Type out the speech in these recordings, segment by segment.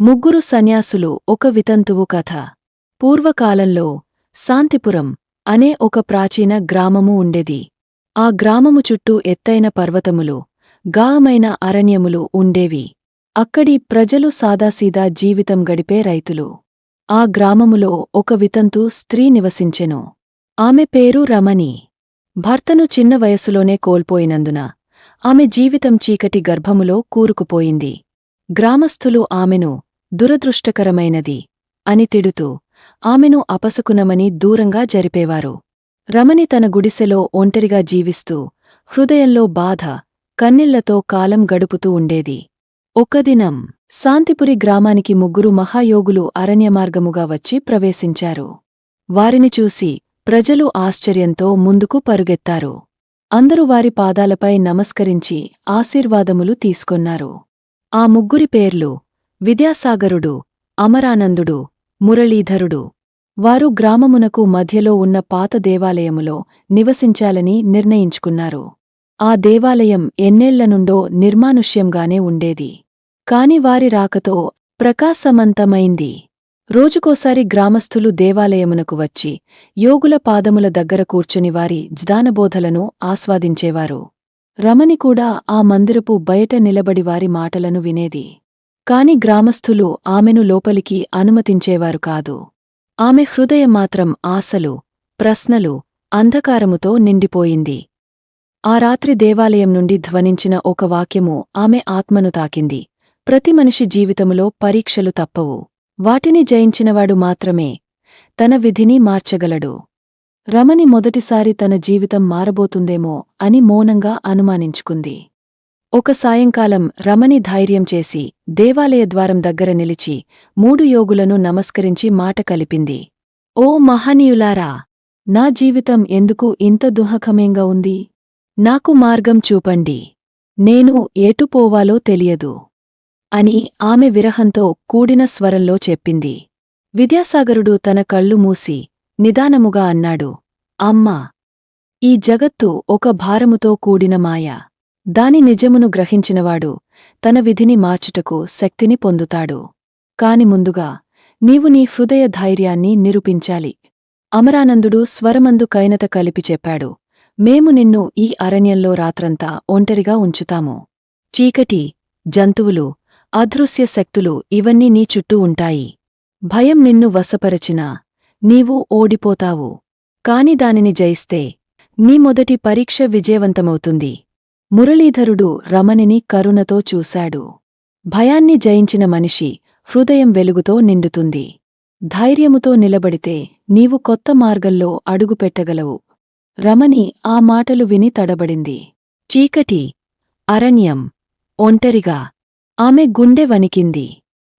ముగ్గురు సన్యాసులు ఒక వితంతువు కథ. పూర్వకాలంలో శాంతిపురం అనే ఒక ప్రాచీన గ్రామము ఉండేది. ఆ గ్రామము చుట్టూ ఎత్తైన పర్వతములు గాయమైన అరణ్యములు ఉండేవి. అక్కడి ప్రజలు సాదాసీదా జీవితం గడిపే రైతులు. ఆ గ్రామములో ఒక వితంతు స్త్రీ నివసించెను. ఆమె పేరు రమణి. భర్తను చిన్న వయసులోనే కోల్పోయినందున ఆమె జీవితం చీకటి గర్భములో కూరుకుపోయింది. గ్రామస్థులు ఆమెను దురదృష్టకరమైనది అని తిడుతూ ఆమెను అపసకునమని దూరంగా జరిపేవారు. రమణి తన గుడిసెలో ఒంటరిగా జీవిస్తూ హృదయంలో బాధ కన్నీళ్ళతో కాలం గడుపుతూ ఉండేది. ఒక్కదినం శాంతిపురి గ్రామానికి ముగ్గురు మహాయోగులు అరణ్యమార్గముగా వచ్చి ప్రవేశించారు. వారిని చూసి ప్రజలు ఆశ్చర్యంతో ముందుకు పరుగెత్తారు. అందరూ వారి పాదాలపై నమస్కరించి ఆశీర్వాదములు తీసుకొన్నారు. ఆ ముగ్గురి పేర్లు విద్యాసాగరుడు అమరానందుడు మురళీధరుడు. వారు గ్రామమునకు మధ్యలో ఉన్న పాత దేవాలయములో నివసించాలని నిర్ణయించుకున్నారు. ఆ దేవాలయం ఎన్నేళ్ళనుండో నిర్మానుష్యంగానే ఉండేది. కాని వారి రాకతో ప్రకాశమంతమైంది. రోజుకోసారి గ్రామస్థులు దేవాలయమునకు వచ్చి యోగుల పాదముల దగ్గర కూర్చుని వారి జ్ఞానబోధలను ఆస్వాదించేవారు. రమణి కూడా ఆ మందిరపు బయట నిలబడి వారి మాటలను వినేది. కాని గ్రామస్థులు ఆమెను లోపలికి అనుమతించేవారు కాదు. ఆమె హృదయం మాత్రం ఆశలు ప్రశ్నలు అంధకారముతో నిండిపోయింది. ఆ రాత్రి దేవాలయం నుండి ధ్వనించిన ఒక వాక్యము ఆమె ఆత్మను తాకింది. ప్రతి మనిషి జీవితములో పరీక్షలు తప్పవు. వాటిని జయించినవాడు మాత్రమే తన విధిని మార్చగలడు. రమణి మొదటిసారి తన జీవితం మారబోతుందేమో అని మౌనంగా అనుమానించుకుంది. ఒక సాయంకాలం రమణి ధైర్యం చేసి దేవాలయ ద్వారం దగ్గర నిలిచి మూడు యోగులను నమస్కరించి మాట కలిపింది. ఓ మహనీయులారా నా జీవితం ఎందుకు ఇంత దుహకమేంగా ఉంది? నాకు మార్గం చూపండి. నేను ఏటుపోవాలో తెలియదు అని ఆమె విరహంతో కూడిన స్వరంలో చెప్పింది. విద్యాసాగరుడు తన కళ్ళు మూసి నిదానముగా అన్నాడు అమ్మా ఈ జగత్తు ఒక భారముతో కూడిన మాయ. దాని నిజమును గ్రహించినవాడు తన విధిని మార్చుటకు శక్తిని పొందుతాడు. కాని ముందుగా నీవు నీ హృదయ ధైర్యాన్ని నిరూపించాలి. అమరానందుడు స్వరమందు కైనత కలిపి చెప్పాడు. మేము నిన్ను ఈ అరణ్యంలో రాత్రంతా ఒంటరిగా ఉంచుతాము. చీకటి జంతువులు అదృశ్య శక్తులు ఇవన్నీ నీ చుట్టూ ఉంటాయి. భయం నిన్ను వశపరచినా నీవు ఓడిపోతావు. కాని దానిని జయిస్తే నీ మొదటి పరీక్ష విజయవంతమవుతుంది. మురళీధరుడు రమణిని కరుణతో చూశాడు. భయాన్ని జయించిన మనిషి హృదయం వెలుగుతో నిండుతుంది. ధైర్యముతో నిలబడితే నీవు కొత్త మార్గంలో అడుగుపెట్టగలవు రమణి ఆ మాటలు విని తడబడింది. చీకటి అరణ్యం ఒంటరిగా ఆమె గుండె వణికింది.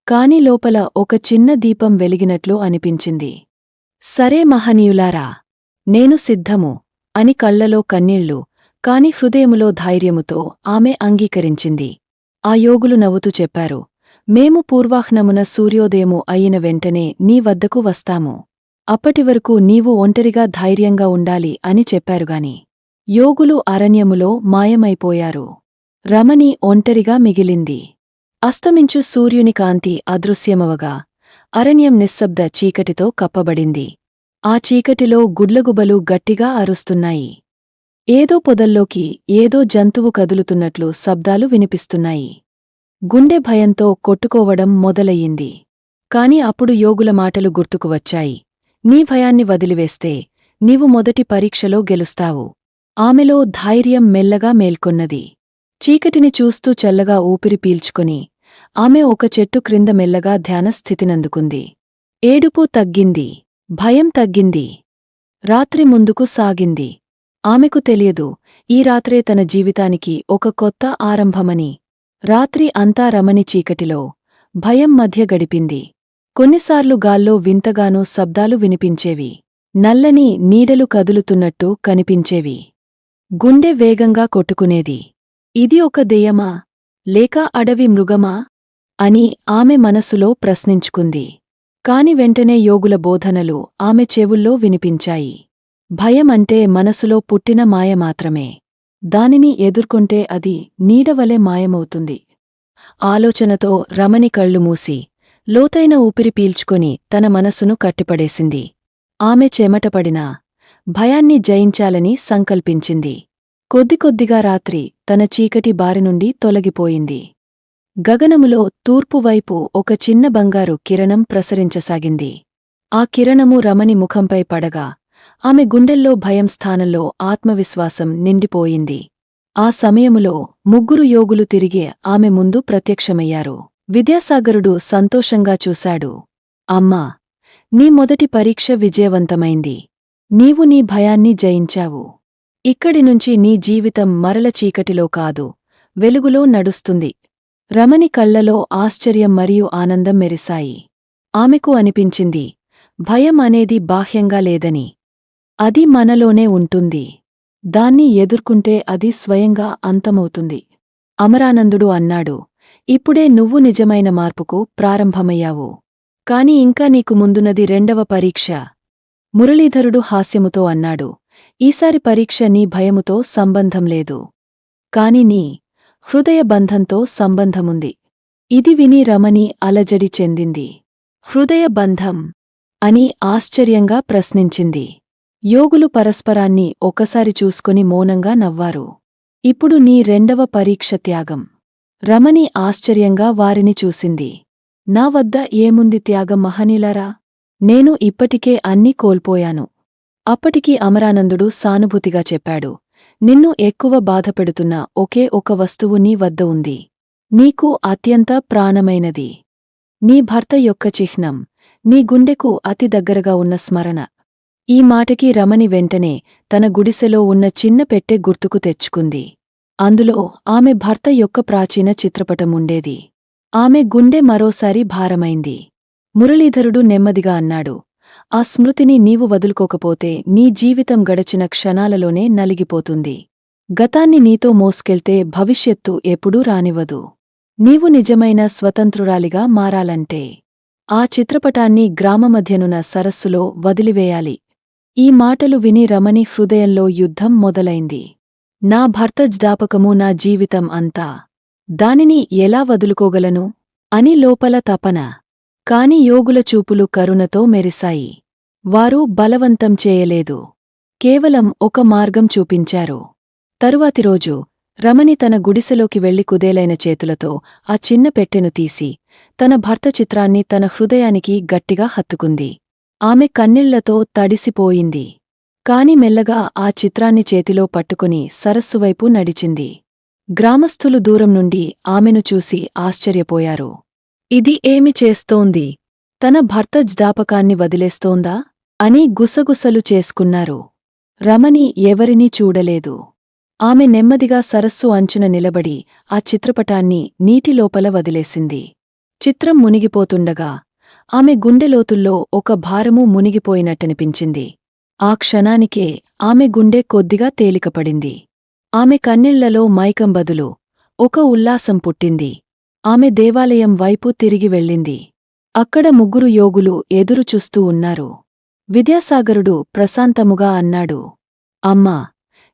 కాని లోపల ఒక చిన్న దీపం వెలిగినట్లు అనిపించింది. సరే మహనీయులారా నేను సిద్ధము అని కళ్ళలో కన్నీళ్ళు కాని హృదయములో ధైర్యముతో ఆమె అంగీకరించింది. ఆ యోగులు నవ్వుతూ చెప్పారు మేము పూర్వాహ్నమున సూర్యోదయము అయిన వెంటనే నీ వద్దకు వస్తాము. అప్పటివరకు నీవు ఒంటరిగా ధైర్యంగా ఉండాలి అని చెప్పారుగాని యోగులు అరణ్యములో మాయమైపోయారు. రమణి ఒంటరిగా మిగిలింది. అస్తమించు సూర్యుని కాంతి అదృశ్యమవగా అరణ్యం నిశ్శబ్ద చీకటితో కప్పబడింది. ఆ చీకటిలో గుడ్లగుబలు గట్టిగా అరుస్తున్నాయి. ఏదో పొదల్లోకి ఏదో జంతువు కదులుతున్నట్లు శబ్దాలు వినిపిస్తున్నాయి. గుండె భయంతో కొట్టుకోవడం మొదలయ్యింది. కాని అప్పుడు యోగుల మాటలు గుర్తుకు వచ్చాయి. నీ భయాన్ని వదిలివేస్తే నీవు మొదటి పరీక్షలో గెలుస్తావు. ఆమెలో ధైర్యం మెల్లగా మేల్కొన్నది. చీకటిని చూస్తూ చల్లగా ఊపిరి పీల్చుకుని ఆమె ఒక చెట్టు క్రింద మెల్లగా ధ్యానస్థితినందుకుంది ఏడుపు తగ్గింది. భయం తగ్గింది. రాత్రి ముందుకు సాగింది. ఆమెకు తెలియదు ఈ రాత్రే తన జీవితానికి ఒక కొత్త ఆరంభమని. రాత్రి అంతా రమణి చీకటిలో భయం మధ్య గడిపింది. కొన్నిసార్లు గాల్లో వింతగానూ శబ్దాలు వినిపించేవి. నల్లని నీడలు కదులుతున్నట్టు కనిపించేవి. గుండె వేగంగా కొట్టుకునేది. ఇది ఒక దెయ్యమా లేక అడవి మృగమా? అని ఆమె మనసులో ప్రశ్నించుకుంది. కాని వెంటనే యోగుల బోధనలు ఆమె చెవుల్లో వినిపించాయి. భయమంటే మనసులో పుట్టిన మాయ మాత్రమే. దానిని ఎదుర్కొంటే అది నీడవలె మాయమవుతుంది. ఆలోచనతో రమణి కళ్ళు మూసి లోతైన ఊపిరి పీల్చుకొని తన మనసును కట్టిపడేసింది. ఆమె చెమటపడినా భయాన్ని జయించాలని సంకల్పించింది. కొద్దికొద్దిగా రాత్రి తన చీకటి బారినుండి తొలగిపోయింది. గగనములో తూర్పువైపు ఒక చిన్న బంగారు కిరణం ప్రసరించసాగింది. ఆ కిరణము రమణి ముఖంపై పడగా ఆమె గుండెల్లో భయం స్థానంలో ఆత్మవిశ్వాసం నిండిపోయింది. ఆ సమయములో ముగ్గురు యోగులు తిరిగి ఆమె ముందు ప్రత్యక్షమయ్యారు. విద్యాసాగరుడు సంతోషంగా చూశాడు. అమ్మా నీ మొదటి పరీక్ష విజయవంతమైంది. నీవు నీ భయాన్ని జయించావు. ఇక్కడి నుంచి నీ జీవితం మరల చీకటిలో కాదు వెలుగులో నడుస్తుంది. రమణి కళ్ళలో ఆశ్చర్యం మరియు ఆనందం మెరిశాయి. ఆమెకు అనిపించింది భయం అనేది బాహ్యంగా లేదని. అది మనలోనే ఉంటుంది. దాన్ని ఎదుర్కొంటే అది స్వయంగా అంతమవుతుంది. అమరానందుడు అన్నాడు ఇప్పుడే నువ్వు నిజమైన మార్పుకు ప్రారంభమయ్యావు. కాని ఇంకా నీకు ముందున్నది రెండవ పరీక్ష. మురళీధరుడు హాస్యముతో అన్నాడు ఈసారి పరీక్ష నీ భయముతో సంబంధం లేదు. కాని నీ హృదయ బంధంతో సంబంధముంది. ఇది విని రమణి అలజడి చెందింది. హృదయ బంధం అని ఆశ్చర్యంగా ప్రశ్నించింది. యోగులు పరస్పరాన్ని ఒకసారి చూసుకుని మౌనంగా నవ్వారు. ఇప్పుడు నీ రెండవ పరీక్ష త్యాగం. రమణి ఆశ్చర్యంగా వారిని చూసింది. నా వద్ద ఏముంది త్యాగం మహనీలరా నేను ఇప్పటికే అన్నీ కోల్పోయాను. అప్పటికి అమరానందుడు సానుభూతిగా చెప్పాడు. నిన్ను ఎక్కువ బాధపెడుతున్న ఒకే ఒక వస్తువు నీ వద్ద ఉంది. నీకు అత్యంత ప్రాణమైనది. నీ భర్త యొక్క చిహ్నం. నీ గుండెకు అతి దగ్గరగా ఉన్న స్మరణ. ఈ మాటకి రమణి వెంటనే తన గుడిసెలో ఉన్న చిన్న పెట్టె గుర్తుకు తెచ్చుకుంది. అందులో ఆమె భర్త యొక్క ప్రాచీన చిత్రపటముండేది ఆమె గుండె మరోసారి భారమైంది. మురళీధరుడు నెమ్మదిగా అన్నాడు ఆ స్మృతిని నీవు వదులుకోకపోతే నీ జీవితం గడచిన క్షణాలలోనే నలిగిపోతుంది. గతాన్ని నీతో మోసుకెళ్తే భవిష్యత్తు ఎప్పుడూ రానివ్వదు. నీవు నిజమైన స్వతంత్రురాలిగా మారాలంటే. ఆ చిత్రపటాన్ని గ్రామమధ్యనున సరస్సులో వదిలివేయాలి. ఈ మాటలు విని రమణి హృదయంలో యుద్ధం మొదలైంది. నా భర్త జ్ఞాపకము నా జీవితం అంతా. దానిని ఎలా వదులుకోగలను? అని లోపల తపన. కాని యోగుల చూపులు కరుణతో మెరిశాయి. వారు బలవంతం చేయలేదు. కేవలం ఒక మార్గం చూపించారు. తరువాతి రోజు రమణి తన గుడిసెలోకి వెళ్ళి కుదేలైన చేతులతో ఆ చిన్న పెట్టెను తీసి తన భర్త చిత్రాన్ని తన హృదయానికి గట్టిగా హత్తుకుంది. ఆమె కన్నీళ్ళతో తడిసిపోయింది. కాని మెల్లగా ఆ చిత్రాన్ని చేతిలో పట్టుకుని సరస్సువైపు నడిచింది. గ్రామస్థులు దూరం నుండి ఆమెను చూసి ఆశ్చర్యపోయారు. ఇది ఏమి చేస్తోంది? తన భర్త జ్ఞాపకాన్ని వదిలేస్తోందా? అని గుసగుసలు చేసుకున్నారు. రమణి ఎవరినీ చూడలేదు. ఆమె నెమ్మదిగా సరస్సు అంచున నిలబడి ఆ చిత్రపటాన్ని నీటిలోపల వదిలేసింది. చిత్రం మునిగిపోతుండగా ఆమె గుండెలోతుల్లో ఒక భారము మునిగిపోయినట్టనిపించింది. ఆ క్షణానికే ఆమె గుండె కొద్దిగా తేలికపడింది. ఆమె కన్నీళ్ళలో మైకం బదులు ఒక ఉల్లాసం పుట్టింది. ఆమె దేవాలయం వైపు తిరిగి వెళ్ళింది. అక్కడ ముగ్గురు యోగులు ఎదురుచూస్తూ ఉన్నారు. విద్యాసాగరుడు ప్రశాంతముగా అన్నాడు. అమ్మా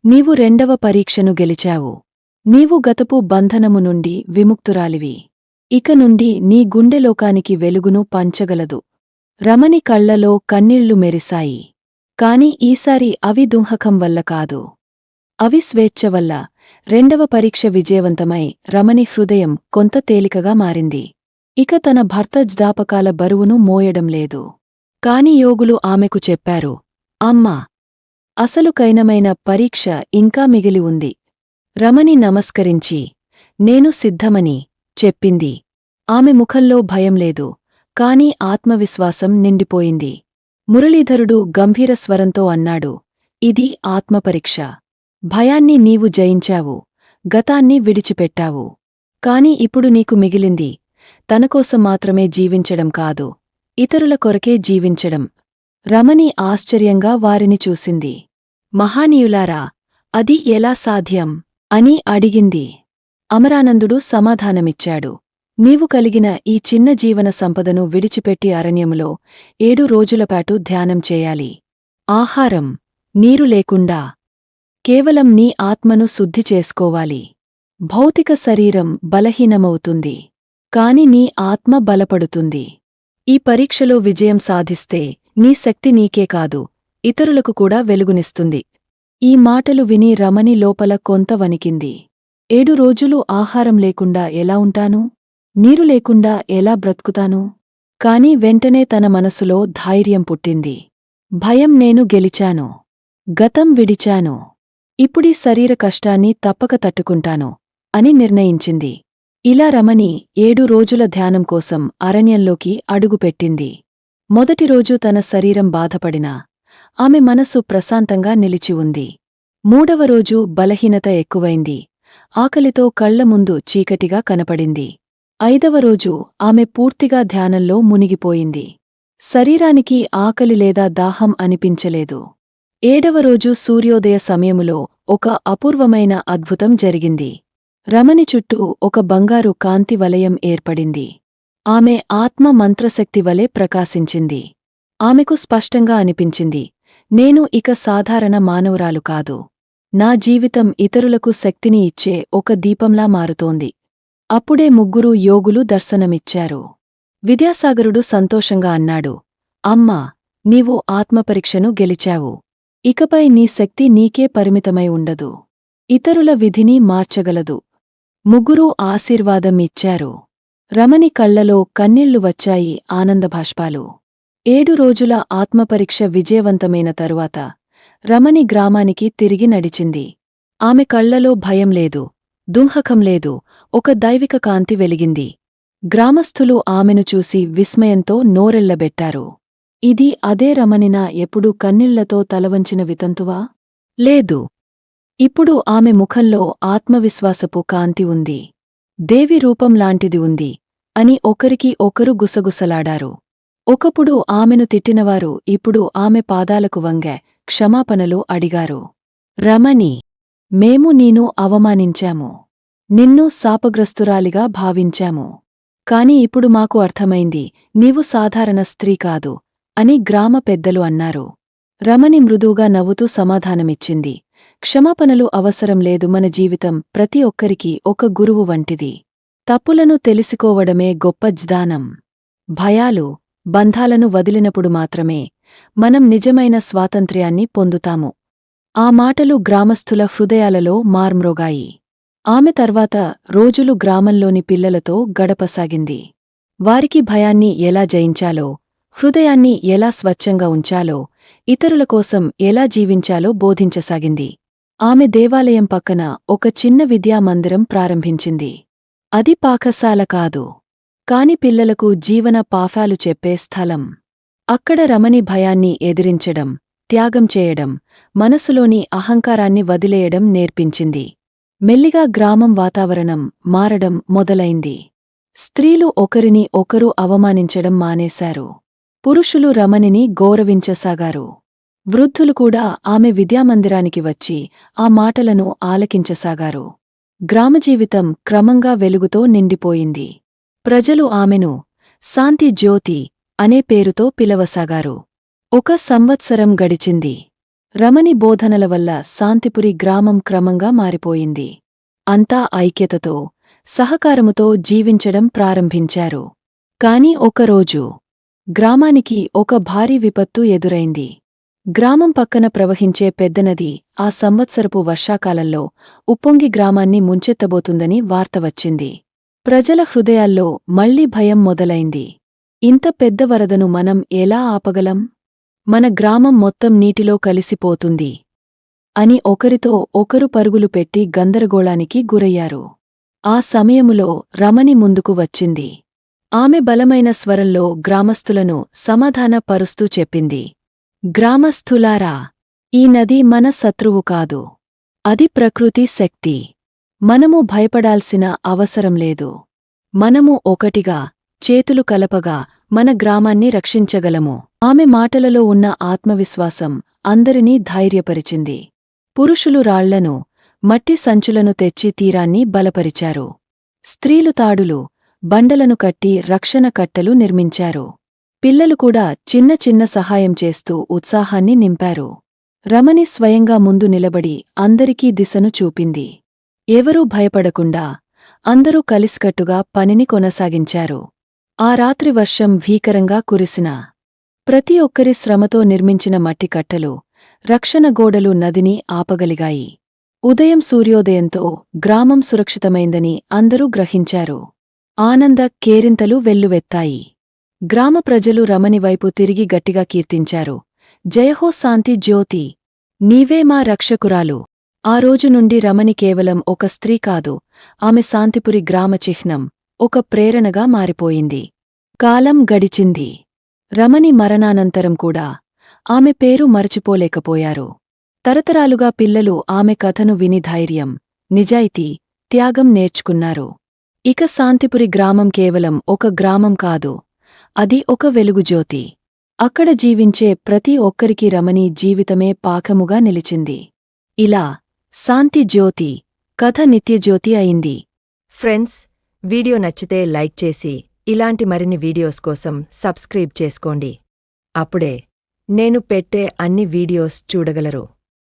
నీవు రెండవ పరీక్షను గెలిచావు. నీవు గతపు బంధనము నుండి విముక్తురాలివి. ఇక నుండి నీ గుండెలోకానికి వెలుగును పంచగలదు. రమణి కళ్ళలో కన్నీళ్ళు మెరిశాయి. కాని ఈసారి అవి దుంహకం వల్ల కాదు. అవి స్వేచ్ఛ వల్ల రెండవ పరీక్ష విజయవంతమై రమణి హృదయం కొంత తేలికగా మారింది. ఇక తన భర్త జ్ఞాపకాల బరువును మోయడం లేదు. కాని యోగులు ఆమెకు చెప్పారు అమ్మా అసలు కైనమైన పరీక్ష ఇంకా మిగిలి ఉంది. రమణి నమస్కరించి నేను సిద్ధమని చెప్పింది. ఆమె ముఖంలో భయం లేదు కాని ఆత్మవిశ్వాసం నిండిపోయింది. మురళీధరుడు గంభీర స్వరంతో అన్నాడు ఇది ఆత్మపరీక్ష. భయాన్ని నీవు జయించావు గతాన్ని విడిచిపెట్టావు. కాని ఇప్పుడు నీకు మిగిలింది తనకోసం మాత్రమే జీవించడం కాదు ఇతరుల కొరకే జీవించడం. రమణి ఆశ్చర్యంగా వారిని చూసింది. మహానీయులారా అది ఎలా సాధ్యం? అని అడిగింది. అమరానందుడు సమాధానమిచ్చాడు. నీవు కలిగిన ఈ చిన్న జీవన సంపదను విడిచిపెట్టి అరణ్యములో ఏడు రోజులపాటు ధ్యానం చేయాలి. ఆహారం నీరు లేకుండా కేవలం నీ ఆత్మను శుద్ధి చేసుకోవాలి. భౌతిక శరీరం బలహీనమవుతుంది కాని నీ ఆత్మ బలపడుతుంది. ఈ పరీక్షలో విజయం సాధిస్తే నీ శక్తి నీకే కాదు ఇతరులకు కూడా వెలుగునిస్తుంది. ఈ మాటలు విని రమణి లోపల కొంత వణికింది. ఏడు రోజులు ఆహారం లేకుండా ఎలా ఉంటాను? నీరు లేకుండా ఎలా బ్రతుకుతాను? కాని వెంటనే తన మనసులో ధైర్యం పుట్టింది. భయం నేను గెలిచాను. గతం విడిచాను. ఇప్పుడీ శరీర కష్టాన్ని తప్పక తట్టుకుంటాను అని నిర్ణయించింది. ఇలా రమణి ఏడు రోజుల ధ్యానం కోసం అరణ్యంలోకి అడుగుపెట్టింది. మొదటి రోజు తన శరీరం బాధపడినా ఆమె మనసు ప్రశాంతంగా నిలిచి ఉంది. మూడవ రోజు బలహీనత ఎక్కువైంది. ఆకలితో కళ్ళ ముందు చీకటిగా కనపడింది. ఐదవ రోజు ఆమె పూర్తిగా ధ్యానంలో మునిగిపోయింది. శరీరానికి ఆకలి లేదా దాహం అనిపించలేదు. ఏడవ రోజు సూర్యోదయ సమయములో ఒక అపూర్వమైన అద్భుతం జరిగింది. రమణి చుట్టూ ఒక బంగారు కాంతి వలయం ఏర్పడింది. ఆమె ఆత్మ మంత్రశక్తి వలె ప్రకాశించింది. ఆమెకు స్పష్టంగా అనిపించింది నేను ఇక సాధారణ మానవురాలు కాదు. నా జీవితం ఇతరులకు శక్తిని ఇచ్చే ఒక దీపంలా మారుతోంది. అప్పుడే ముగ్గురు యోగులు దర్శనమిచ్చారు. విద్యాసాగరుడు సంతోషంగా అన్నాడు అమ్మా నీవు ఆత్మపరీక్షను గెలిచావు. ఇకపై నీ శక్తి నీకే పరిమితమై ఉండదు. ఇతరుల విధిని మార్చగలదు. ముగ్గురూ ఆశీర్వాదం ఇచ్చారు రమణి కళ్ళలో కన్నీళ్ళు వచ్చాయి ఆనందభాష్పాలు. ఏడు రోజుల ఆత్మపరీక్ష విజయవంతమైన తరువాత రమణి గ్రామానికి తిరిగి నడిచింది. ఆమె కళ్ళలో భయం లేదు దుంహకం లేదు ఒక దైవిక కాంతి వెలిగింది. గ్రామస్థులు ఆమెను చూసి విస్మయంతో నోరెళ్ళబెట్టారు ఇది అదే రమణిన ఎప్పుడూ కన్నీళ్ళతో తలవంచిన వితంతువా? లేదు. ఇప్పుడు ఆమె ముఖంలో ఆత్మవిశ్వాసపు కాంతి ఉంది. దేవి రూపంలాంటిది ఉంది అని ఒకరికి ఒకరు గుసగుసలాడారు. ఒకప్పుడు ఆమెను తిట్టినవారు ఇప్పుడు ఆమె పాదాలకు వంగే క్షమాపణలు అడిగారు. రమణి మేము నీను అవమానించాము. నిన్ను శాపగ్రస్తురాలిగా భావించాము. కాని ఇప్పుడు మాకు అర్థమైంది నీవు సాధారణ స్త్రీ కాదు అని గ్రామ పెద్దలు అన్నారు. రమణి మృదువుగా నవ్వుతూ సమాధానమిచ్చింది. క్షమాపణలు అవసరం లేదు మన జీవితం ప్రతి ఒక్కరికి ఒక గురువు వంటిది. తప్పులను తెలుసుకోవడమే గొప్ప జ్దానం భయాలు బంధాలను వదిలినప్పుడు మాత్రమే మనం నిజమైన స్వాతంత్ర్యాన్ని పొందుతాము. ఆ మాటలు గ్రామస్థుల హృదయాలలో మార్మ్రోగాయి. ఆమె తర్వాత రోజులు గ్రామంలోని పిల్లలతో గడపసాగింది. వారికి భయాన్ని ఎలా జయించాలో హృదయాన్ని ఎలా స్వచ్ఛంగా ఉంచాలో ఇతరుల కోసం ఎలా జీవించాలో బోధించసాగింది. ఆమె దేవాలయం పక్కన ఒక చిన్న విద్యామందిరం ప్రారంభించింది. అది పాకశాల కాదు. కాని పిల్లలకు జీవన పాఫాలు చెప్పే స్థలం. అక్కడ రమణి భయాన్ని ఎదిరించడం త్యాగం చేయడం మనసులోని అహంకారాన్ని వదిలేయడం నేర్పించింది. మెల్లిగా గ్రామం వాతావరణం మారడం మొదలైంది. స్త్రీలు ఒకరిని ఒకరు అవమానించడం మానేశారు. పురుషులు రమణిని గౌరవించసాగారు. వృద్ధులు కూడా ఆమె విద్యామందిరానికి వచ్చి ఆ మాటలను ఆలకించసాగారు. గ్రామజీవితం క్రమంగా వెలుగుతో నిండిపోయింది. ప్రజలు ఆమెను శాంతి జ్యోతి అనే పేరుతో పిలవసాగారు. ఒక సంవత్సరం గడిచింది. రమణి బోధనల వల్ల శాంతిపురి గ్రామం క్రమంగా మారిపోయింది. అంతా ఐక్యతతో సహకారముతో జీవించడం ప్రారంభించారు. కాని ఒకరోజు గ్రామానికి ఒక భారీ విపత్తు ఎదురైంది. గ్రామం పక్కన ప్రవహించే పెద్దనది ఆ సంవత్సరపు వర్షాకాలంలో ఉప్పొంగి గ్రామాన్ని ముంచెత్తబోతుందని వార్త వచ్చింది. ప్రజల హృదయాల్లో మళ్ళీ భయం మొదలైంది. ఇంత పెద్ద వరదను మనం ఎలా ఆపగలం? మన గ్రామం మొత్తం నీటిలో కలిసిపోతుంది అని ఒకరితో ఒకరు పరుగులు పెట్టి గందరగోళానికి గురయ్యారు. ఆ సమయములో రమణి ముందుకు వచ్చింది. ఆమె బలమైన స్వరంలో గ్రామస్థులను సమాధానపరుస్తూ చెప్పింది. గ్రామస్థులారా ఈ నది మన శత్రువు కాదు. అది ప్రకృతి శక్తి. మనము భయపడాల్సిన అవసరం లేదు. మనము ఒకటిగా చేతులు కలపగా మన గ్రామాన్ని రక్షించగలము. ఆమె మాటలలో ఉన్న ఆత్మవిశ్వాసం అందరినీ ధైర్యపరిచింది. పురుషులు రాళ్ళను మట్టి సంచులను తెచ్చి తీరాన్ని బలపరిచారు. స్త్రీలు తాడులు బండలను కట్టి రక్షణ కట్టలు నిర్మించారు. పిల్లలు కూడా చిన్న చిన్న సహాయం చేస్తూ ఉత్సాహాన్ని నింపారు. రమణి స్వయంగా ముందు నిలబడి అందరికీ దిశను చూపింది. ఎవరూ భయపడకుండా అందరూ కలిసికట్టుగా పనిని కొనసాగించారు. ఆ రాత్రి వర్షం భీకరంగా కురిసినా. ప్రతి ఒక్కరి శ్రమతో నిర్మించిన మట్టి కట్టలు రక్షణ గోడలు నదిని ఆపగలిగాయి. ఉదయం సూర్యోదయంతో గ్రామం సురక్షితమైందని అందరూ గ్రహించారు. ఆనంద కేరింతలు వెల్లువెత్తాయి. గ్రామ ప్రజలు రమణివైపు తిరిగి గట్టిగా కీర్తించారు. జయహో శాంతి జ్యోతి నీవే మా రక్షకురాలు. ఆ రోజు నుండి రమణి కేవలం ఒక స్త్రీ కాదు ఆమె శాంతిపురి గ్రామ చిహ్నం ఒక ప్రేరణగా మారిపోయింది. కాలం గడిచింది. రమణి మరణానంతరం కూడా ఆమె పేరు మరచిపోలేకపోయారు. తరతరాలుగా పిల్లలు ఆమె కథను విని ధైర్యం నిజాయితీ త్యాగం నేర్చుకున్నారు. ఇక శాంతిపురి గ్రామం కేవలం ఒక గ్రామం కాదు అది ఒక వెలుగుజ్యోతి అక్కడ జీవించే ప్రతి ఒక్కరికి రమణి జీవితమే పాకముగా నిలిచింది. ఇలా శాంతి జ్యోతి కథ నిత్యజ్యోతి అయింది. ఫ్రెండ్స్ వీడియో నచ్చితే లైక్ చేసి ఇలాంటి మరిన్ని వీడియోస్ కోసం సబ్స్క్రైబ్ చేసుకోండి. అప్పుడే నేను పెట్టే అన్ని వీడియోస్ చూడగలరు.